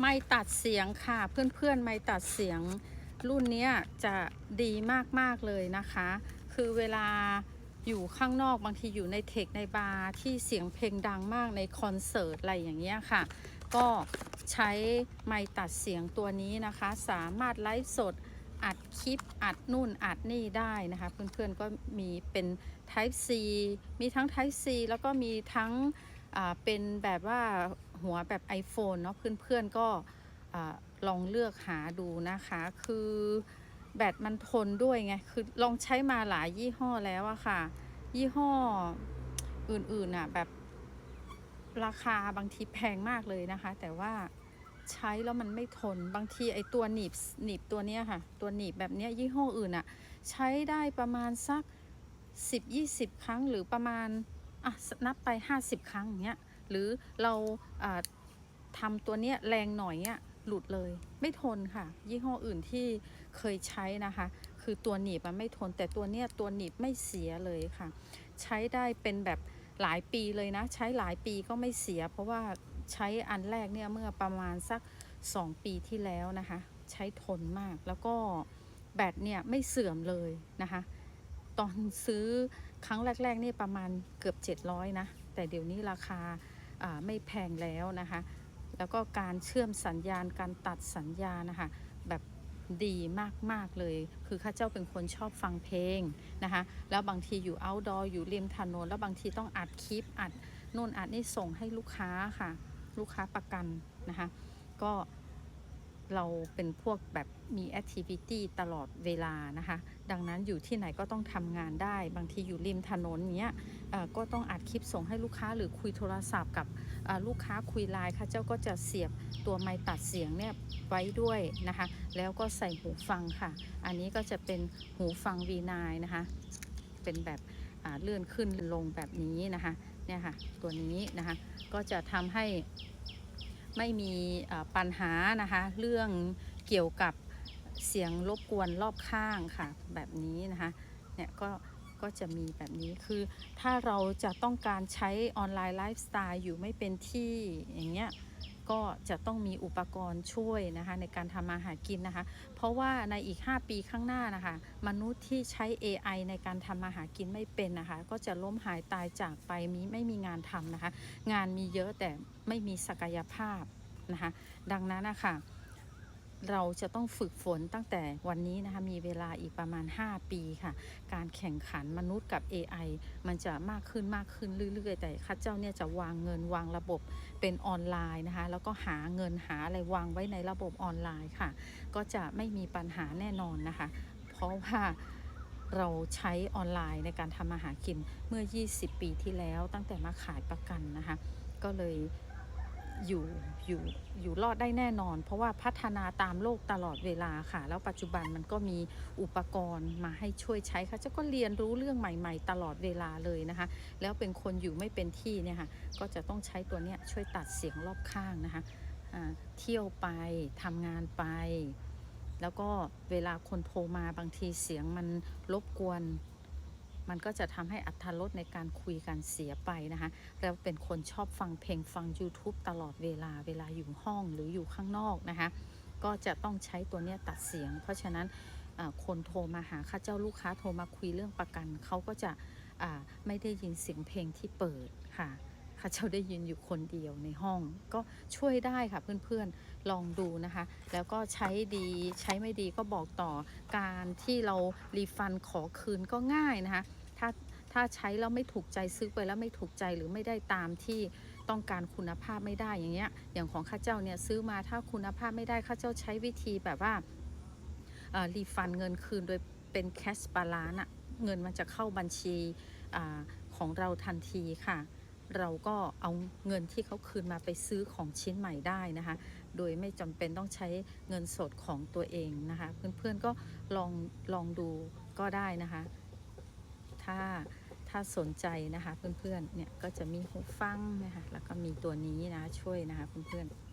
ไม่ตัดเสียงค่ะ เพื่อนๆ ไม่ตัดเสียง รุ่นนี้จะดีมากๆเลยนะคะ คือเวลาอยู่ข้างนอกบางทีอยู่ในเทคในบาร์ที่เสียงเพลงดังมากในคอนเสิร์ตอะไรอย่างเงี้ยค่ะ ก็ใช้ไมค์ตัดเสียงตัวนี้นะคะ สามารถไลฟ์สดอัดคลิปอัดนู่นอัดนี่ได้นะคะ เพื่อนๆก็มีเป็น Type C มีทั้ง Type C แล้วก็มีทั้งเป็นแบบว่า หัวแบบ iPhone เนาะเพื่อนๆก็ลองเลือกหาดูนะคะ คือแบตมันทนด้วยไง คือลองใช้มาหลายยี่ห้อแล้วอะค่ะ ยี่ห้ออื่นๆอะแบบราคาบางทีแพงมากเลยนะคะ แต่ว่าใช้แล้วมันไม่ทนบางทีไอตัวหนีบหนีบตัวเนี้ยค่ะ ตัวหนีบแบบเนี้ยยี่ห้ออื่นอะใช้ได้ประมาณสัก 10-20 ครั้งหรือประมาณอะนับไป 50 ครั้งอย่างเงี้ย หรือเราอ่าทำตัวเนี้ยแรงหน่อยเนี้ยหลุดเลย ไม่ทนค่ะ ยี่ห้ออื่นที่เคยใช้นะคะ คือตัวหนีบมันไม่ทน แต่ตัวเนี้ยตัวหนีบไม่เสียเลยค่ะ ใช้ได้เป็นแบบหลายปีเลยนะ ใช้หลายปีก็ไม่เสีย เพราะว่าใช้อันแรกเนี่ยเมื่อประมาณสัก 2 ปีที่แล้วนะคะ ใช้ทนมากแล้วก็แบตเนี่ยไม่เสื่อมเลยนะคะ ตอนซื้อครั้งแรก ๆ นี่ประมาณเกือบ 700 นะ แต่เดี๋ยวนี้ราคา ไม่แพงแล้วนะคะ แล้วก็การเชื่อมสัญญาณการตัดสัญญาณนะคะแบบดีมาก ๆ เลย คือข้าเจ้าเป็นคนชอบฟังเพลงนะคะ แล้วบางทีอยู่ outdoor อยู่ริมถนน แล้วบางทีต้องอัดคลิป อัดนู่นอัดนี่ส่งให้ลูกค้าค่ะ ลูกค้าประกันนะคะ ก็ เราเป็นพวกแบบมีแอคทิวิตี้ตลอดเวลานะคะ ดังนั้นอยู่ที่ไหนก็ต้องทำงานได้ บางทีอยู่ริมถนนเนี้ยก็ต้องอัดคลิปส่งให้ลูกค้าหรือคุยโทรศัพท์กับลูกค้าคุยไลน์ค่ะเจ้าก็จะเสียบตัวไมค์ตัดเสียงเนี่ยไว้ด้วยนะคะ แล้วก็ใส่หูฟังค่ะ อันนี้ก็จะเป็นหูฟัง V9 นะคะ เป็นแบบเลื่อนขึ้นลงแบบนี้นะคะ เนี่ยค่ะ ตัวนี้นะคะ ก็จะทำให้ ไม่มีปัญหานะคะ เรื่องเกี่ยวกับเสียงรบกวนรอบข้างค่ะ แบบนี้นะคะเนี่ยก็ก็จะมีแบบนี้คือถ้าเราจะต้องการใช้ออนไลน์ไลฟ์สไตล์อยู่ไม่เป็นที่อย่างเงี้ย ก็จะต้องมีอุปกรณ์ช่วยนะคะในการทำมาหากินนะคะ เพราะว่าในอีก 5 ปีข้างหน้านะคะ มนุษย์ที่ใช้ AI ในการทำมาหากินไม่เป็นนะคะ ก็จะล้มหายตายจากไปมีไม่มีงานทำนะคะ งานมีเยอะแต่ไม่มีศักยภาพนะคะ ดังนั้นนะคะ เราจะต้องฝึกฝนตั้งแต่วันนี้นะคะมีเวลาอีกประมาณ 5 ปีค่ะ การแข่งขันมนุษย์กับ AI มันจะมากขึ้นมากขึ้นเรื่อย ๆ แต่ข้าเจ้าเนี่ยจะวางเงินวางระบบเป็นออนไลน์นะคะ แล้วก็หาเงินหาอะไรวางไว้ในระบบออนไลน์ค่ะ ก็จะไม่มีปัญหาแน่นอนนะคะ เพราะว่าเราใช้ออนไลน์ในการทำมาหากินเมื่อ 20 ปีที่แล้วตั้งแต่มาขายประกันนะคะ ก็เลย อยู่อยู่อยู่รอดได้แน่นอน เพราะว่าพัฒนาตามโลกตลอดเวลาค่ะ แล้วปัจจุบันมันก็มีอุปกรณ์มาให้ช่วยใช้ค่ะเจ้าก็เรียนรู้เรื่องใหม่ ๆ ตลอดเวลาเลยนะคะ แล้วเป็นคนอยู่ไม่เป็นที่เนี่ยค่ะก็จะต้องใช้ตัวเนี้ยช่วยตัดเสียงรอบข้างนะคะเที่ยวไปทำงานไป แล้วก็เวลาคนโทรมาบางทีเสียงมันรบกวน มันก็จะทำให้อัตรลดในการคุยกันเสียไปนะคะ แล้วเป็นคนชอบฟังเพลงฟัง YouTube ตลอดเวลาเวลาอยู่ห้องหรืออยู่ข้างนอกนะคะ ก็จะต้องใช้ตัวเนี้ยตัดเสียง เพราะฉะนั้นคนโทรมาหาข้าเจ้าลูกค้าโทรมาคุยเรื่องประกัน เขาก็จะไม่ได้ยินเสียงเพลงที่เปิดค่ะ ข้าเจ้าได้ยินอยู่คนเดียวในห้อง ก็ช่วยได้ค่ะเพื่อนๆลองดูนะคะ แล้วก็ใช้ดีใช้ไม่ดีก็บอกต่อการที่เรารีฟันขอคืนก็ง่ายนะคะ ถ้าถ้าใช้แล้วไม่ถูกใจซื้อไปแล้วไม่ถูกใจหรือไม่ได้ตามที่ต้องการคุณภาพไม่ได้อย่างเงี้ย อย่างของข้าเจ้าเนี่ยซื้อมาถ้าคุณภาพไม่ได้ข้าเจ้าใช้วิธีแบบว่ารีฟันเงินคืนโดยเป็นแคชบาลานอะเงินมันจะเข้าบัญชีอของเราทันทีค่ะ เราก็เอาเงินที่เขาคืนมาไปซื้อของชิ้นใหม่ได้นะคะ โดยไม่จำเป็นต้องใช้เงินสดของตัวเองนะคะ เพื่อนๆก็ลองลองดูก็ได้นะคะ ถ้าถ้าสนใจนะคะเพื่อนๆเนี่ยก็จะมีหูฟังนะคะแล้วก็มีตัวนี้นะช่วยนะคะเพื่อนๆ